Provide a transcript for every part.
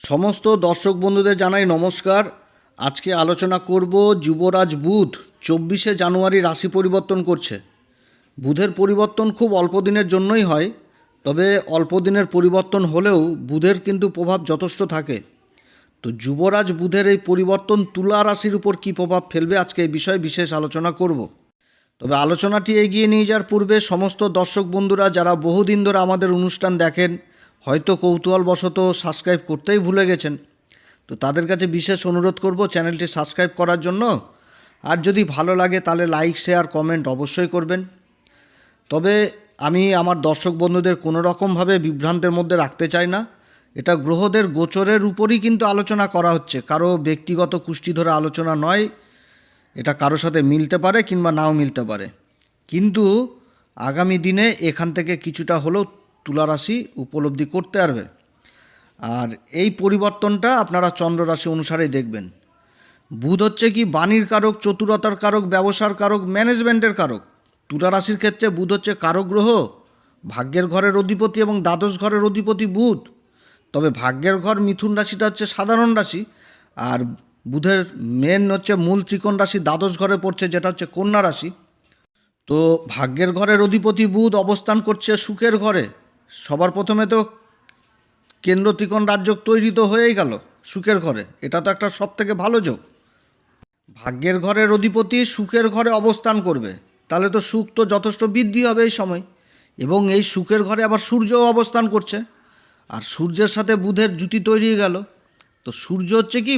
সমস্ত দর্শক বন্ধুদের জানাই নমস্কার। আজকে আলোচনা করব যুবরাজ বুধ চব্বিশে জানুয়ারি রাশি পরিবর্তন করছে। বুধের পরিবর্তন খুব অল্প দিনের জন্যই হয়, তবে অল্প দিনের পরিবর্তন হলেও বুধের কিন্তু প্রভাব যথেষ্ট থাকে। তো যুবরাজ বুধের এই পরিবর্তন তুলা রাশির উপর কী প্রভাব ফেলবে আজকে এই বিষয়ে বিশেষ আলোচনা করব। তবে আলোচনাটি এগিয়ে নিয়ে যাওয়ার পূর্বে সমস্ত দর্শক বন্ধুরা, যারা বহুদিন ধরে আমাদের অনুষ্ঠান দেখেন হয়তো কৌতূহলবশত সাবস্ক্রাইব করতেই ভুলে গেছেন। তো তাদের কাছে বিশেষ অনুরোধ করব চ্যানেলটি সাবস্ক্রাইব করার জন্য। আর যদি ভালো লাগে তাহলে লাইক, শেয়ার, কমেন্ট অবশ্যই করবেন। তবে আমি আমার দর্শক বন্ধুদের কোনো রকমভাবে বিভ্রান্তের মধ্যে রাখতে চাই না। এটা গ্রহদের গোচরের উপরই কিন্তু আলোচনা করা হচ্ছে। কারও ব্যক্তিগত কুষ্টি ধরে আলোচনা নয়। এটা কারোর সাথে মিলতে পারে কিংবা নাও মিলতে পারে। কিন্তু আগামী দিনে এখান থেকে কিছুটা হলেও তুলা রাশি উপলব্ধি করতে পারবে। আর এই পরিবর্তনটা আপনারা চন্দ্র রাশি অনুসারেই দেখবেন। বুধ হচ্ছে কি বাণীর কারক, চতুরতার কারক, ব্যবসার কারক, ম্যানেজমেন্টের কারক। তুলা রাশির ক্ষেত্রে বুধ হচ্ছে কারক গ্রহ, ভাগ্যের ঘরের অধিপতি এবং দ্বাদশ ঘরের অধিপতি বুধ। তবে ভাগ্যের ঘর মিথুন রাশিটা হচ্ছে সাধারণ রাশি, আর বুধের মেন হচ্ছে মূল ত্রিকোণ রাশি দ্বাদশ ঘরে পড়ছে, যেটা হচ্ছে কন্যা রাশি। তো ভাগ্যের ঘরের অধিপতি বুধ অবস্থান করছে সুখের ঘরে। সবার প্রথমে তো কেন্দ্র ত্রিকোণ রাজ্য তৈরি তো হয়েই গেল, সুখের ঘরে। এটা তো একটা সব থেকে ভালো যোগ। ভাগ্যের ঘরের অধিপতি সুখের ঘরে অবস্থান করবে। তাহলে তো সুখ তো যথেষ্ট বৃদ্ধি হবে এই সময়। এবং এই সুখের ঘরে আবার সূর্যও অবস্থান করছে। আর সূর্যের সাথে বুধের জুতি তৈরি গেল। তো সূর্য হচ্ছে কি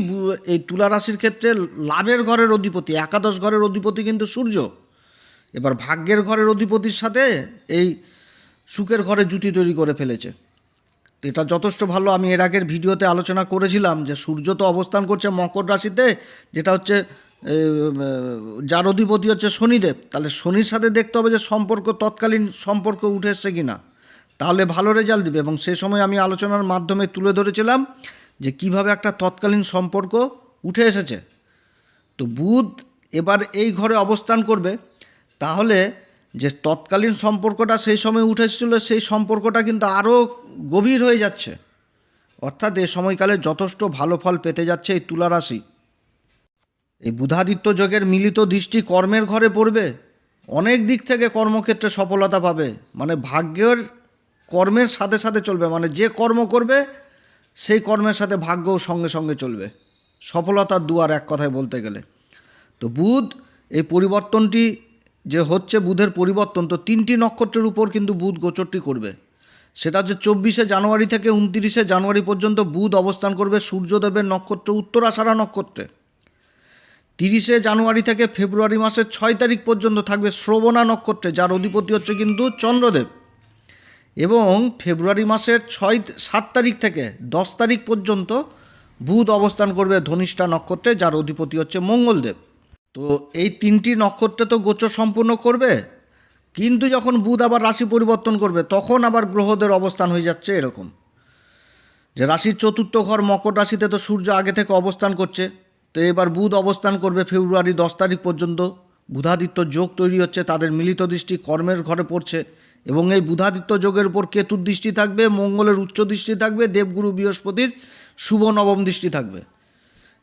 এই তুলা রাশির ক্ষেত্রে লাভের ঘরের অধিপতি, একাদশ ঘরের অধিপতি কিন্তু সূর্য। এবার ভাগ্যের ঘরের অধিপতির সাথে এই সুখের ঘরে জুতি তৈরি করে ফেলেছে। এটা যথেষ্ট ভালো। আমি এর আগের ভিডিওতে আলোচনা করেছিলাম যে সূর্য তো অবস্থান করছে মকর রাশিতে, যেটা হচ্ছে যার অধিপতি হচ্ছে শনিদেব। তাহলে শনির সাথে দেখতে হবে যে সম্পর্ক তৎকালীন সম্পর্ক উঠে এসছে কি না তাহলে ভালো রেজাল্ট দিবে এবং সে সময় আমি আলোচনার মাধ্যমে তুলে ধরেছিলাম যে কীভাবে একটা তৎকালীন সম্পর্ক উঠে এসেছে। তো বুধ এবার এই ঘরে অবস্থান করবে। তাহলে যে তৎকালীন সম্পর্কটা সেই সময় উঠে এসেছিল, সেই সম্পর্কটা কিন্তু আরও গভীর হয়ে যাচ্ছে। অর্থাৎ এ সময়কালে যথেষ্ট ভালো ফল পেতে যাচ্ছে এই তুলা রাশি। এই বুধাদিত্য যোগের মিলিত দৃষ্টি কর্মের ঘরে পড়বে, অনেক দিক থেকে কর্মক্ষেত্রে সফলতা পাবে মানে ভাগ্যের কর্মের সাথে সাথে চলবে মানে যে কর্ম করবে, সেই কর্মের সাথে ভাগ্যও সঙ্গে সঙ্গে চলবে। সফলতার দুয়ার এক কথায় বলতে গেলে। তো বুধ, এই পরিবর্তনটি যে হচ্ছে বুধের পরিবর্তন, তো তিনটি নক্ষত্রের উপর কিন্তু বুধ গোচরটি করবে। সেটা হচ্ছে চব্বিশে জানুয়ারি থেকে উনতিরিশে জানুয়ারি পর্যন্ত বুধ অবস্থান করবে সূর্যদেবের নক্ষত্র, উত্তরাষাঢ়া নক্ষত্রে। তিরিশে জানুয়ারি থেকে ফেব্রুয়ারি মাসের ছয় তারিখ পর্যন্ত থাকবে শ্রবণা নক্ষত্রে, যার অধিপতি হচ্ছে কিন্তু চন্দ্রদেব। এবং ফেব্রুয়ারি মাসের ছয়, সাত তারিখ থেকে দশ তারিখ পর্যন্ত বুধ অবস্থান করবে ধনিষ্ঠা নক্ষত্রে, যার অধিপতি হচ্ছে মঙ্গলদেব। তো এই তিনটি নক্ষত্রে তো গোচর সম্পূর্ণ করবে? কিন্তু যখন বুধ আবার রাশি পরিবর্তন করবে, তখন আবার গ্রহদের অবস্থান হয়ে যাচ্ছে এরকম। যে রাশির চতুর্থ ঘর মকর রাশিতে তো সূর্য আগে থেকে অবস্থান করছে, তো এবার বুধ অবস্থান করবে ফেব্রুয়ারি দশ তারিখ পর্যন্ত। বুধাদিত্য যোগ তৈরি হচ্ছে, তাদের মিলিত দৃষ্টি কর্মের ঘরে পড়ছে এবং এই বুধাদিত্য যোগের উপর কেতুর দৃষ্টি থাকবে, মঙ্গলের উচ্চ দৃষ্টি থাকবে, দেবগুরু বৃহস্পতির শুভ নবম দৃষ্টি থাকবে।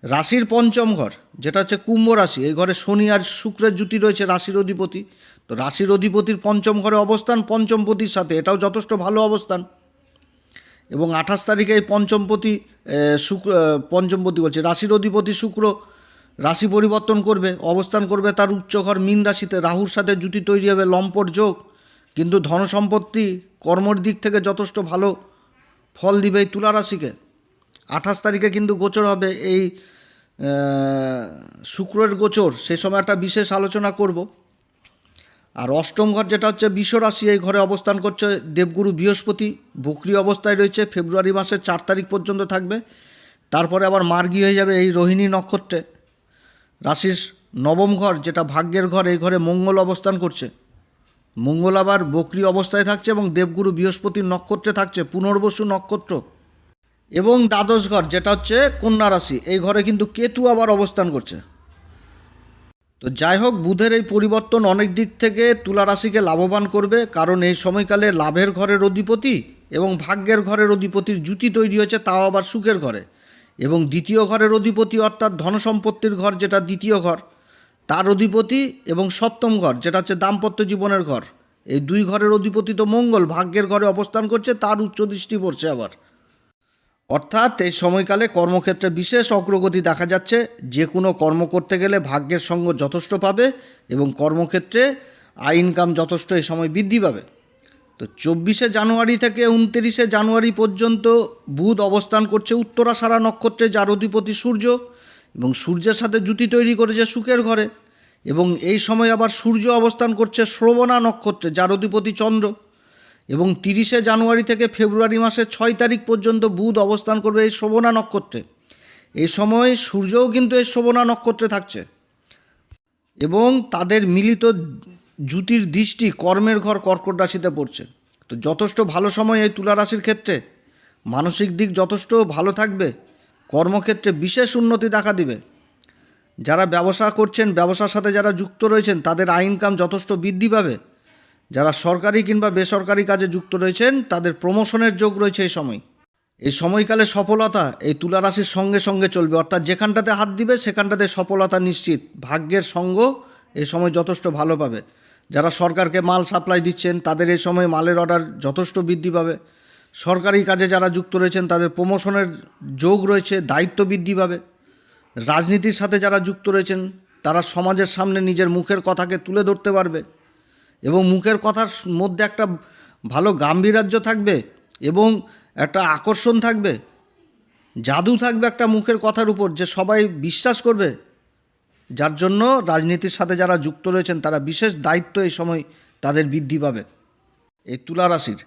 রাশির পঞ্চম ঘর, যেটা হচ্ছে কুম্ভ রাশি। এই ঘরে শনি আর শুক্রের জুতি রয়েছে রাশির অধিপতি। তো রাশির অধিপতির পঞ্চম ঘরে অবস্থান পঞ্চমপতির সাথে। এটাও যথেষ্ট ভালো অবস্থান। এবং আঠাশ তারিখে এই পঞ্চমপতি শুক্র পঞ্চমপতি বলছে, রাশির অধিপতি শুক্র রাশি পরিবর্তন করবে, অবস্থান করবে তার উচ্চ ঘর মীন রাশিতে। রাহুর সাথে জুতি তৈরি হবে, লম্পট যোগ। কিন্তু ধনসম্পত্তি কর্মর দিক থেকে যথেষ্ট ভালো ফল দিবে এই তুলা রাশিকে। আঠাশ তারিখে কিন্তু গোচর হবে এই শুক্রের গোচর, সে সময় একটা বিশেষ আলোচনা করব। আর অষ্টম ঘর যেটা হচ্ছে বিশ্বরাশি এই ঘরে অবস্থান করছে দেবগুরু বৃহস্পতি, বকরি অবস্থায় রয়েছে, ফেব্রুয়ারি মাসের চার তারিখ পর্যন্ত থাকবে। তারপরে আবার মার্গী হয়ে যাবে এই রোহিণী নক্ষত্রে। রাশির নবম ঘর, যেটা ভাগ্যের ঘর, এই ঘরে মঙ্গল অবস্থান করছে। মঙ্গল আবার বকরি অবস্থায় থাকছে এবং দেবগুরু বৃহস্পতির নক্ষত্রে থাকছে, পুনর্বসু নক্ষত্র। এবং দ্বাদশ ঘর, যেটা হচ্ছে কন্যা রাশি, এই ঘরে কিন্তু কেতু আবার অবস্থান করছে। তো যাই হোক, বুধের এই পরিবর্তন অনেক দিক থেকে তুলা রাশিকে লাভবান করবে, কারণ এই সময়কালে লাভের ঘরের অধিপতি এবং ভাগ্যের ঘরের অধিপতির জুতি তৈরি হয়েছে, তাও আবার সুখের ঘরে। এবং দ্বিতীয় ঘরের অধিপতি অর্থাৎ ধনসম্পত্তির ঘর, যেটা দ্বিতীয় ঘর, তার অধিপতি এবং সপ্তম ঘর, যেটা হচ্ছে দাম্পত্য জীবনের ঘর। এই দুই ঘরের অধিপতি তো মঙ্গল, ভাগ্যের ঘরে অবস্থান করছে, তার উচ্চ দৃষ্টি পড়ছে আবার। অর্থাৎ এই সময়কালে কর্মক্ষেত্রে বিশেষ অগ্রগতি দেখা যাচ্ছে। যে কোনো কর্ম করতে গেলে ভাগ্যের সঙ্গ যথেষ্ট পাবে এবং কর্মক্ষেত্রে আয় ইনকাম যথেষ্ট এই সময় বৃদ্ধি পাবে। তো চব্বিশে জানুয়ারি থেকে উনত্রিশে জানুয়ারি পর্যন্ত বুধ অবস্থান করছে উত্তরাসারা নক্ষত্রে, যার অধিপতি সূর্য এবং সূর্যের সাথে জুতি তৈরি করেছে সুখের ঘরে এবং এই সময় আবার সূর্য অবস্থান করছে শ্রবণা নক্ষত্রে, যার অধিপতি চন্দ্র। এবং তিরিশে জানুয়ারি থেকে ফেব্রুয়ারি মাসের ছয় তারিখ পর্যন্ত বুধ অবস্থান করবে এই শোভনা নক্ষত্রে। এই সময় সূর্যও কিন্তু এই শোভনা নক্ষত্রে থাকছে। এবং তাদের মিলিত জ্যুতির দৃষ্টি কর্মের ঘর কর্কট রাশিতে পড়ছে। তো যথেষ্ট ভালো সময় এই তুলা রাশির ক্ষেত্রে। মানসিক দিক যথেষ্ট ভালো থাকবে। কর্মক্ষেত্রে বিশেষ উন্নতি দেখা দিবে। যারা ব্যবসা করছেন, ব্যবসার সাথে যারা যুক্ত রয়েছেন, তাদের আয় ইনকাম যথেষ্ট বৃদ্ধি পাবে। যারা সরকারি কিংবা বেসরকারি কাজে যুক্ত রয়েছেন, তাদের প্রমোশনের যোগ রয়েছে এই সময়। এই সময়কালে সফলতা এই তুলা রাশির সঙ্গে সঙ্গে চলবে। অর্থাৎ যেখানটাতে হাত দিবে, সেখানটাতে সফলতা নিশ্চিত। ভাগ্যের সঙ্গ এই সময় যথেষ্ট ভালো পাবে। যারা সরকারকে মাল সাপ্লাই দিচ্ছেন, তাদের এই সময় মালের অর্ডার যথেষ্ট বৃদ্ধি পাবে। সরকারি কাজে যারা যুক্ত রয়েছেন, তাদের প্রমোশনের যোগ রয়েছে, দায়িত্ব বৃদ্ধি পাবে। রাজনীতির সাথে যারা যুক্ত রয়েছেন, তারা সমাজের সামনে নিজের মুখের কথাকে তুলে ধরতে পারবে। এবং মুখের কথার মধ্যে একটা ভালো গাম্ভীর্য থাকবে এবং একটা আকর্ষণ থাকবে, জাদু থাকবে একটা মুখের কথার উপর যে সবাই বিশ্বাস করবে। যার জন্য রাজনীতির সাথে যারা যুক্ত রয়েছেন, তারা বিশেষ দায়িত্ব এই সময় তাদের বৃদ্ধি পাবে। এই তুলা রাশির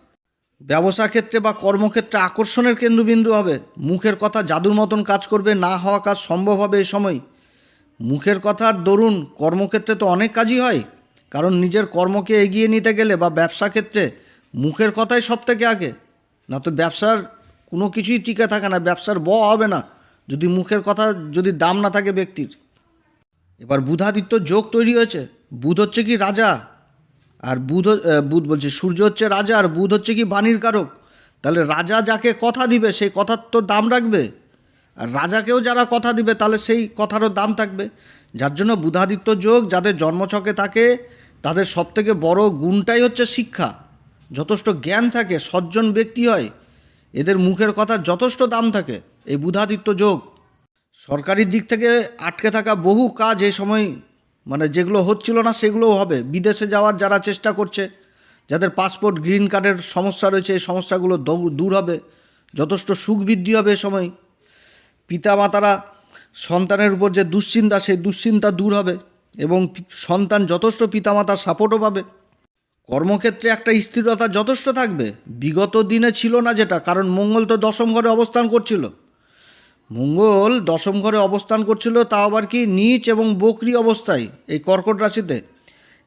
ব্যবসা ক্ষেত্রে বা কর্মক্ষেত্রে আকর্ষণের কেন্দ্রবিন্দু হবে। মুখের কথা জাদুর মতন কাজ করবে, না হওয়া কাজ সম্ভব হবে এই সময়। মুখের কথার দরুন কর্মক্ষেত্রে তো অনেক কাজই হয়। কারণ নিজের কর্মকে এগিয়ে নিতে গেলে বা ব্যবসা ক্ষেত্রে মুখের কথাই সব থেকে আগে। না তো ব্যবসার কোনো কিছুই টিকে থাকে না, ব্যবসার ব হবে না যদি মুখের কথা যদি দাম না থাকে ব্যক্তির। এবার বুধাদিত্য যোগ তৈরি হয়েছে, বুধ হচ্ছে কি রাজা আর বুধ বুধ বলছে সূর্য হচ্ছে রাজা আর বুধ হচ্ছে কি বাণীর কারক। তাহলে রাজা যাকে কথা দিবে সেই কথার তো দাম রাখবে আর রাজাকেও যারা কথা দিবে তাহলে সেই কথারও দাম থাকবে। যার জন্য বুধাদিত্য যোগ যাদের জন্মছকে থাকে, তাদের সবথেকে বড় গুণটাই হচ্ছে শিক্ষা। যথেষ্ট জ্ঞান থাকে, সজ্জন ব্যক্তি হয়, এদের মুখের কথার যথেষ্ট দাম থাকে এই বুধাদিত্য যোগ। সরকারি দিক থেকে আটকে থাকা বহু কাজ এই সময় মানে যেগুলো হচ্ছিল না সেগুলোও হবে। বিদেশে যাওয়ার যারা চেষ্টা করছে, যাদের পাসপোর্ট, গ্রিন কার্ডের সমস্যা রয়েছে, এই সমস্যাগুলো দূর হবে। যথেষ্ট সুখ বৃদ্ধি হবে এ সময়। পিতামাতারা সন্তানের উপর যে দুশ্চিন্তা, সেই দুশ্চিন্তা দূর হবে এবং সন্তান যথেষ্ট পিতামাতার সাপোর্টও পাবে। কর্মক্ষেত্রে একটা স্থিরতা যথেষ্ট থাকবে। বিগত দিনে ছিল না যেটা, কারণ মঙ্গল তো দশম ঘরে অবস্থান করছিল। মঙ্গল দশম ঘরে অবস্থান করছিল তা আবার কি নিচ এবং বকরি অবস্থায় এই কর্কট রাশিতে।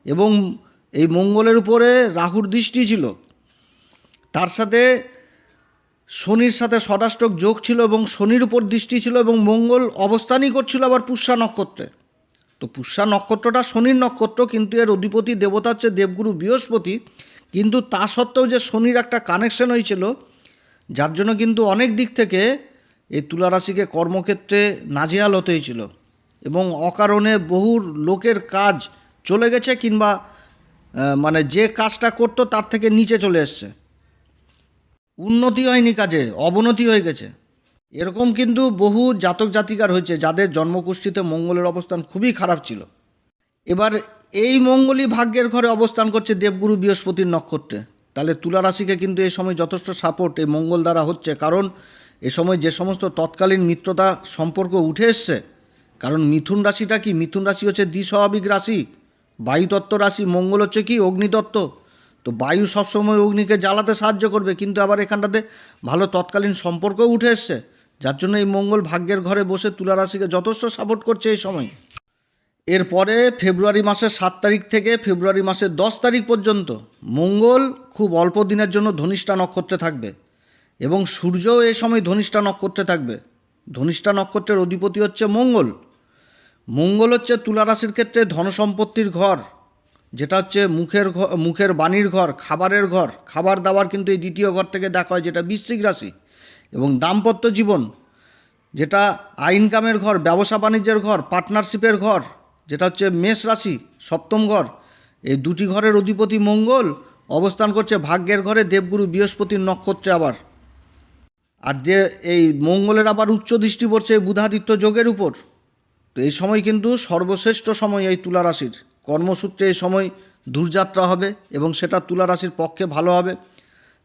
এবং এই মঙ্গলের উপরে রাহুর দৃষ্টি ছিল। তার সাথে শনির সাথে ষষ্ঠাষ্টক যোগ ছিল এবং শনির উপর দৃষ্টি ছিল এবং মঙ্গল অবস্থানই করছিল আবার পুষ্যা নক্ষত্রে। তো পুষ্যা নক্ষত্রটা শনির নক্ষত্র, কিন্তু এর অধিপতি দেবতা হচ্ছে দেবগুরু বৃহস্পতি। কিন্তু তা সত্ত্বেও যে শনির একটা কানেকশন হয়েছিল, যার জন্য কিন্তু অনেক দিক থেকে এই তুলারাশিকে কর্মক্ষেত্রে নাজেহাল হতে হয়েছিল এবং অকারণে বহু লোকের কাজ চলে গেছে কিংবা মানে যে কাজটা করতো তার থেকে নিচে চলে এসছে। উন্নতি হয়নি কাজে, অবনতি হয়ে গেছে। এরকম কিন্তু বহু জাতক জাতিকার হয়েছে যাদের জন্মকুষ্ঠিতে মঙ্গলের অবস্থান খুবই খারাপ ছিল। এবার এই মঙ্গলই ভাগ্যের ঘরে অবস্থান করছে দেবগুরু বৃহস্পতির নক্ষত্রে। তাহলে তুলা রাশিকে কিন্তু এই সময় যথেষ্ট সাপোর্ট এই মঙ্গল দ্বারা হচ্ছে। কারণ এ সময় যে সমস্ত তৎকালীন মিত্রতা সম্পর্ক উঠে এসছে, কারণ মিথুন রাশিটা কি? মিথুন রাশি হচ্ছে দ্বিস্বাভাবিক রাশি, বায়ুতত্ত্ব রাশি, মঙ্গল হচ্ছে কি? অগ্নিতত্ত্ব। তো বায়ু সবসময় অগ্নিকে জ্বালাতে সাহায্য করবে, কিন্তু আবার এখানটাতে ভালো তৎকালীন সম্পর্কও উঠে এসছে। যার জন্য এই মঙ্গল ভাগ্যের ঘরে বসে তুলা রাশিকে যথেষ্ট সাপোর্ট করছে এই সময়। এরপরে ফেব্রুয়ারি মাসের সাত তারিখ থেকে ফেব্রুয়ারি মাসের দশ তারিখ পর্যন্ত মঙ্গল খুব অল্প দিনের জন্য ধনিষ্ঠা নক্ষত্রে থাকবে এবং সূর্যও এই সময় ধনিষ্ঠা নক্ষত্রে থাকবে। ধনিষ্ঠা নক্ষত্রের অধিপতি হচ্ছে মঙ্গল। মঙ্গল হচ্ছে তুলা রাশির ক্ষেত্রে ধনসম্পত্তির ঘর। যেটা হচ্ছে মুখের মুখের বাণীর ঘর, খাবারের ঘর, খাবার দাবার কিন্তু এই দ্বিতীয় ঘর থেকে দেখা হয়, যেটা বৃশ্চিক রাশি এবং দাম্পত্য জীবন, যেটা ইনকামের ঘর, ব্যবসা বাণিজ্যের ঘর, পার্টনারশিপের ঘর, যেটা হচ্ছে মেষ রাশি, সপ্তম ঘর। এই দুটি ঘরের অধিপতি মঙ্গল, অবস্থান করছে ভাগ্যের ঘরে, দেবগুরু বৃহস্পতির নক্ষত্রে আবার। আর যে এই মঙ্গলের আবার উচ্চ দৃষ্টি পড়ছে এই বুধাদিত্য যোগের উপর। তো এই সময় কিন্তু সর্বশ্রেষ্ঠ সময় এই তুলা রাশির। কর্মসূত্রে এই সময় দূরযাত্রা হবে এবং সেটা তুলা রাশির পক্ষে ভালো হবে।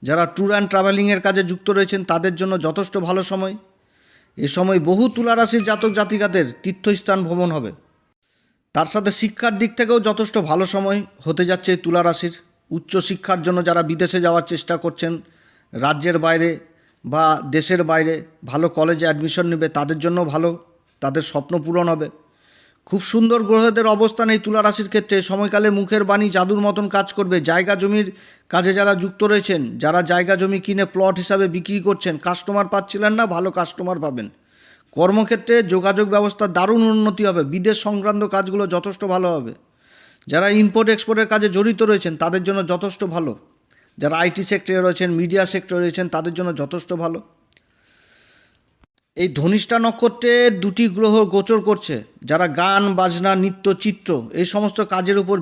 যারা ট্যুর অ্যান্ড ট্রাভেলিংয়ের কাজে যুক্ত রয়েছেন, তাদের জন্য যথেষ্ট ভালো সময়। এ সময় বহু তুলা রাশির জাতক জাতিকাদের তীর্থস্থান ভ্রমণ হবে। তার সাথে শিক্ষার দিক থেকেও যথেষ্ট ভালো সময় হতে যাচ্ছে এই তুলা রাশির উচ্চ শিক্ষার জন্য যারা বিদেশে যাওয়ার চেষ্টা করছেন, রাজ্যের বাইরে বা দেশের বাইরে, ভালো কলেজে অ্যাডমিশন নেবে, তাদের জন্য ভালো। তাদের স্বপ্ন পূরণ হবে। খুব সুন্দর গ্রহদের অবস্থান এই তুলা রাশির ক্ষেত্রে। সময়কালে মুখের বাণী জাদুর মতন কাজ করবে। জায়গা জমির কাজে যারা যুক্ত রয়েছেন, যারা জায়গা জমি কিনে প্লট হিসাবে বিক্রি করছেন কাস্টমার পাচ্ছিলেন না, ভালো কাস্টমার পাবেন। কর্মক্ষেত্রে যোগাযোগ ব্যবস্থার দারুণ উন্নতি হবে। বিদেশ সংক্রান্ত কাজগুলো যথেষ্ট ভালো হবে। যারা ইম্পোর্ট এক্সপোর্টের কাজে জড়িত রয়েছেন, তাদের জন্য যথেষ্ট ভালো। যারা আইটি সেক্টরে রয়েছেন মিডিয়া সেক্টরে রয়েছেন, তাদের জন্য যথেষ্ট ভালো। এই ধনিষ্ঠা নক্ষত্রে দুটি গ্রহ গোচর করছে, যারা গান, বাজনা, নৃত্য, চিত্র, এই সমস্ত কাজের উপর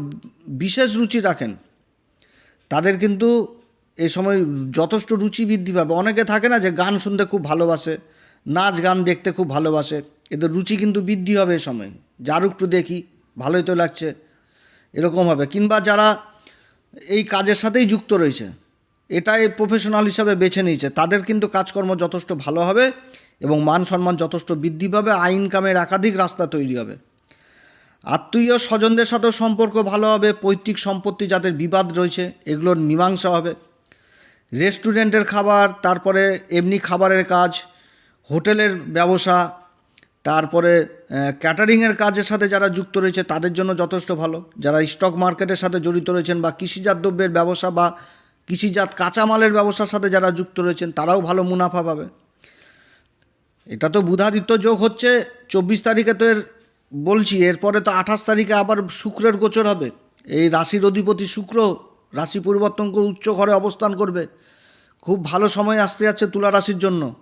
বিশেষ রুচি রাখেন। তাদের কিন্তু এই সময় যথেষ্ট রুচি বৃদ্ধি পাবে। অনেকে থাকে না যে গান শুনতে খুব ভালোবাসে, নাচ গান দেখতে খুব ভালোবাসে, এদের রুচি কিন্তু বৃদ্ধি হবে এই সময়। যার একটু দেখি, ভালোই তো লাগছে, এরকম হবে। কিংবা যারা এই কাজের সাথেই যুক্ত রয়েছে, এটাই প্রফেশনাল হিসাবে বেছে নিয়েছে। তাদের কিন্তু কাজকর্ম যথেষ্ট ভালো হবে। এবং মান সম্মান যথেষ্ট বৃদ্ধি পাবে আয় ইনকামের একাধিক রাস্তা তৈরি হবে। আত্মীয় স্বজনদের সাথেও সম্পর্ক ভালো হবে, পৈতৃক সম্পত্তি যাদের বিবাদ রয়েছে, এগুলোর মীমাংসা হবে। রেস্টুরেন্টের খাবার, তারপরে এমনি খাবারের কাজ, হোটেলের ব্যবসা, তারপরে ক্যাটারিংয়ের কাজের সাথে যারা যুক্ত রয়েছে, তাদের জন্য যথেষ্ট ভালো। যারা স্টক মার্কেটের সাথে জড়িত রয়েছেন বা কৃষিজাত দ্রব্যের ব্যবসা বা কৃষিজাত কাঁচামালের ব্যবসার সাথে যারা যুক্ত রয়েছেন, তারাও ভালো মুনাফা পাবে। এটা তো বুধাদিত্য যোগ হচ্ছে চব্বিশ তারিখে তো এর বলছি, এরপরে তো আঠাশ তারিখে আবার শুক্রের গোচর হবে। এই রাশির অধিপতি শুক্র রাশি পরিবর্তন করে উচ্চ ঘরে অবস্থান করবে। খুব ভালো সময় আসতে যাচ্ছে তুলা রাশির জন্য।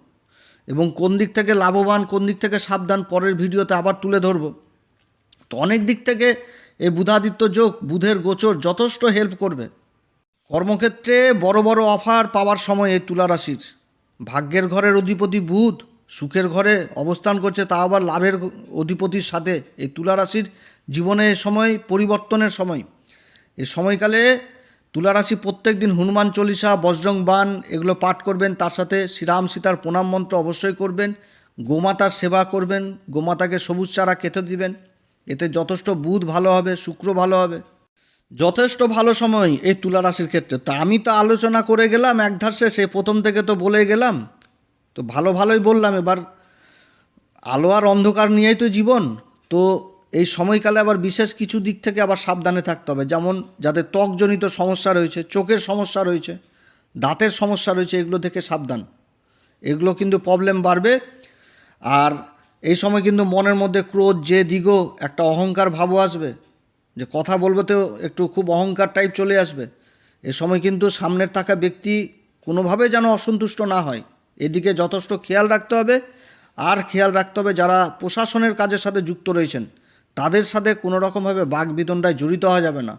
এবং কোন দিক থেকে লাভবান, কোন দিক থেকে সাবধান, পরের ভিডিওতে আবার তুলে ধরব। তো অনেক দিক থেকে এই বুধাদিত্য যোগ, বুধের গোচর যথেষ্ট হেল্প করবে। কর্মক্ষেত্রে বড় বড় অফার পাওয়ার সময় এই তুলা রাশির। ভাগ্যের ঘরের অধিপতি বুধ সুখের ঘরে অবস্থান করছে, তা আবার লাভের অধিপতির সাথে। এই তুলা রাশির জীবনে এ সময়, পরিবর্তনের সময়। এই সময়কালে তুলা রাশি প্রত্যেক দিন হনুমান চল্লিশা, বজ্রং বান এগুলো পাঠ করবেন। তার সাথে শ্রীরাম সীতার প্রণাম মন্ত্র অবশ্যই করবেন। গোমাতার সেবা করবেন। গোমাতাকে সবুজ চারা খেতে দিবেন। এতে যথেষ্ট বুধ ভালো হবে, শুক্র ভালো হবে। যথেষ্ট ভালো সময় এই তুলা রাশির ক্ষেত্রে। তা আমি তো আলোচনা করে গেলাম, একধার শেষে প্রথম থেকে তো বলে গেলাম। তো ভালো ভালোই বললাম, এবার আলো আর অন্ধকার নিয়েই তো জীবন। তো এই সময়কালে আবার বিশেষ কিছু দিক থেকে আবার সাবধানে থাকতে হবে। যেমন যাদের ত্বকজনিত সমস্যা রয়েছে, চোখের সমস্যা রয়েছে, দাঁতের সমস্যা রয়েছে, এগুলো থেকে সাবধান। এগুলো কিন্তু প্রবলেম বাড়বে। আর এই সময় কিন্তু মনের মধ্যে ক্রোধ যে দিগো একটা অহংকার ভাবও আসবে। যে কথা বলব তো একটু খুব অহংকার টাইপ চলে আসবে। এ সময় কিন্তু সামনের থাকা ব্যক্তি কোনোভাবে যেন অসন্তুষ্ট না হয়। এদিকে যথেষ্ট খেয়াল রাখতে হবে। আর খেয়াল রাখতে হবে যারা প্রশাসনের কাজের সাথে যুক্ত রয়েছেন, তাদের সাথে কোনো রকমভাবে বাঘ বিতণ্ডায় জড়িত হওয়া যাবে না।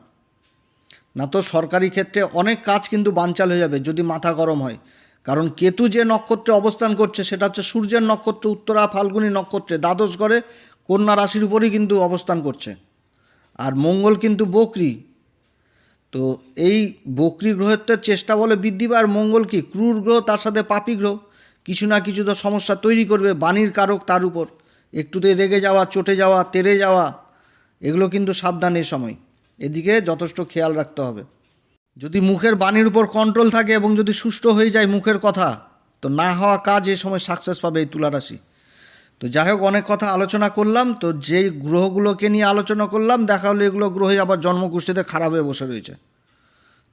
না তো সরকারি ক্ষেত্রে অনেক কাজ কিন্তু বানচাল হয়ে যাবে যদি মাথা গরম হয়। কারণ কেতু যে নক্ষত্রে অবস্থান করছে, সেটা হচ্ছে সূর্যের নক্ষত্র, উত্তরা ফাল্গুনী নক্ষত্রে দ্বাদশ ঘরে কন্যা রাশির উপরই কিন্তু অবস্থান করছে। আর মঙ্গল কিন্তু বকরি। তো এই বকরি গ্রহের চেষ্টা বলে বৃদ্ধি পায় আর মঙ্গল কি? ক্রূর গ্রহ, তার সাথে পাপি গ্রহ। কিছু না কিছু তো সমস্যা তৈরি করবে, বাণীর কারক তার উপর। একটুতে রেগে যাওয়া, চটে যাওয়া, তেরে যাওয়া, এগুলো কিন্তু সাবধান এ সময়। এদিকে যথেষ্ট খেয়াল রাখতে হবে। যদি মুখের বাণীর উপর কন্ট্রোল থাকে এবং যদি সুষ্ঠু হয়ে যায় মুখের কথা, তো না হওয়া কাজ এ সময় সাকসেস পাবে এই তুলারাশি। তো যাই হোক, অনেক কথা আলোচনা করলাম, তো যেই গ্রহগুলোকে নিয়ে আলোচনা করলাম, দেখা হলো এগুলো গ্রহে আবার জন্মগোষ্ঠীতে খারাপ হয়ে বসে রয়েছে।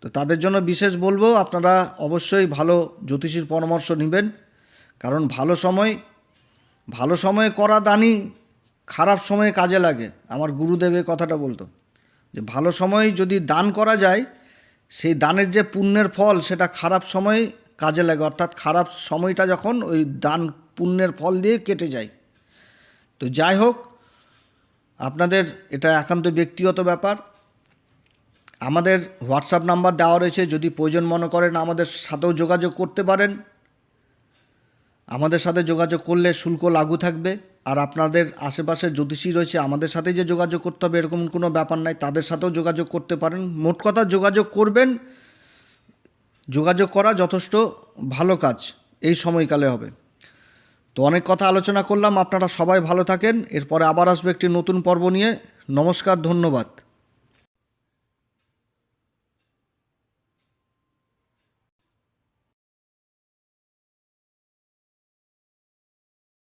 তো তাদের জন্য বিশেষ বলব, আপনারা অবশ্যই ভালো জ্যোতিষীর পরামর্শ নেবেন। কারণ ভালো সময়, ভালো সময়ে করা দানই খারাপ সময়ে কাজে লাগে। আমার গুরুদেব এই কথাটা বলতো, যে ভালো সময় যদি দান করা যায়, সেই দানের যে পুণ্যের ফল, সেটা খারাপ সময় কাজে লাগে। অর্থাৎ খারাপ সময়টা যখন ওই দান পুণ্যের ফল দিয়ে কেটে যায়। তো যাই হোক, আপনাদের এটা একান্ত ব্যক্তিগত ব্যাপার। আমাদের হোয়াটসঅ্যাপ নাম্বার দেওয়া রয়েছে, যদি প্রয়োজন মনে করেন আমাদের সাথেও যোগাযোগ করতে পারেন। আমাদের সাথে যোগাযোগ করলে শুল্ক লাগু থাকবে। আর আপনাদের আশেপাশে জ্যোতিষী রয়েছে, আমাদের সাথে যে যোগাযোগ করতে হবে, এরকম কোনো ব্যাপার নাই। তাদের সাথেও যোগাযোগ করতে পারেন। মোট কথা যোগাযোগ করবেন। যোগাযোগ করা যথেষ্ট ভালো কাজ। এই সময়কালে হবে। তো অনেক কথা আলোচনা করলাম। আপনারা সবাই ভালো থাকেন। এরপরে আবার আসবে একটি নতুন পর্ব নিয়ে। নমস্কার, ধন্যবাদ।